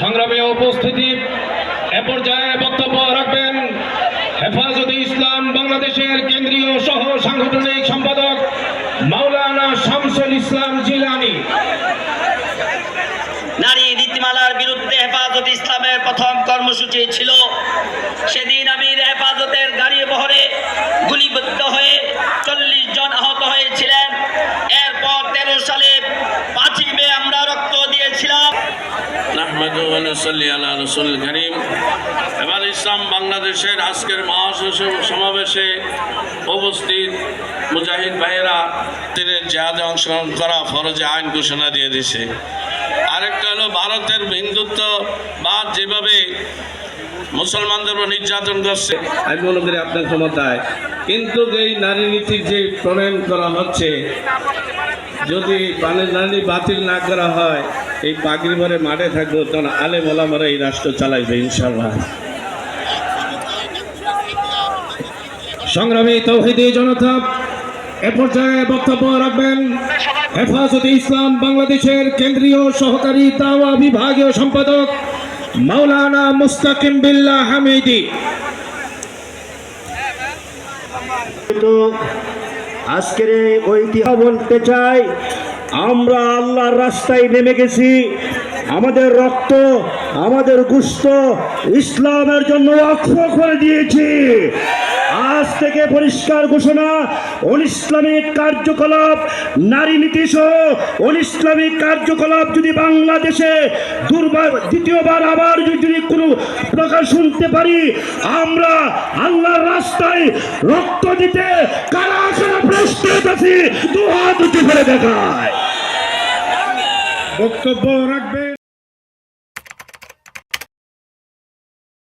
সংগ্রামে উপস্থিতি এ পর্যায়ে বক্তব্য রাখবেন হেফাজতে ইসলাম বাংলাদেশের কেন্দ্রীয় সহ সাংগঠনিক সম্পাদক মাওলানা শামসুল ইসলাম জিলানি। নারী নীতিমালার বিরুদ্ধে হেফাজত ইসলামের প্রথম কর্মসূচি ছিল। সেদিন আমির হেফাজতের গাড়ি বহরে গুলিবিদ্ধ হয়ে চল্লিশ জন আহত হয়েছিলেন। এরপর তেরো সালে পাঁচই মে আমরা রক্ত দিয়েছিলাম। এবার ইসলাম বাংলাদেশের আজকের মহাসচিব সমাবেশে উপস্থিত মুজাহিদ ভাইয়েরা তিনি জিহাদে অংশগ্রহণ করা ফরজে আইন ঘোষণা দিয়ে দিছে। আরেকটা হলো ভারতের হিন্দুত্ব বা যেভাবে মুসলমানদের নির্যাতন করছে। আমি মনে করি আপনার ক্ষমতায় কিন্তু এই নারী নীতির যে প্রণয়ন করা হচ্ছে, যদি নারী বাতিল না করা হয়, এই পাগড়ি ভরে মাঠে থাকব, তখন আলে মোলামারা এই রাষ্ট্র চালাইবে ইনশাল্লাহ সংগ্রামী তৌহিদি জনতা এ পর্যায়ে বক্তব্য রাখবেন হেফাজতে ইসলাম বাংলাদেশের কেন্দ্রীয় সহকারী দাওয়া বিভাগীয় সম্পাদক মাওলানা মুস্তাকিম বিল্লাহ হামিদি। আজকের ঐতিহ্য বলতে চাই, আমরা আল্লাহর রাস্তায় নেমে গেছি। আমাদের রক্ত, আমাদের গুস্ত ইসলামের জন্য অক্ষ করে দিয়েছি। আজ থেকে পরিষ্কার ঘোষণা অনিসলামিক কার্যকলাপ, নারী নীতি সহ অনিসলামিক কার্যকলাপ যদি বাংলাদেশে দুর্বার, দ্বিতীয়বার আবার যদি কোনো প্রকাশ শুনতে পারি, আমরা আল্লাহর রাস্তায় রক্ত দিতে কারা কারা প্রস্তুত আছি দু হাত উঁচু করে দেখায়। বক্তব্য রাখবেন।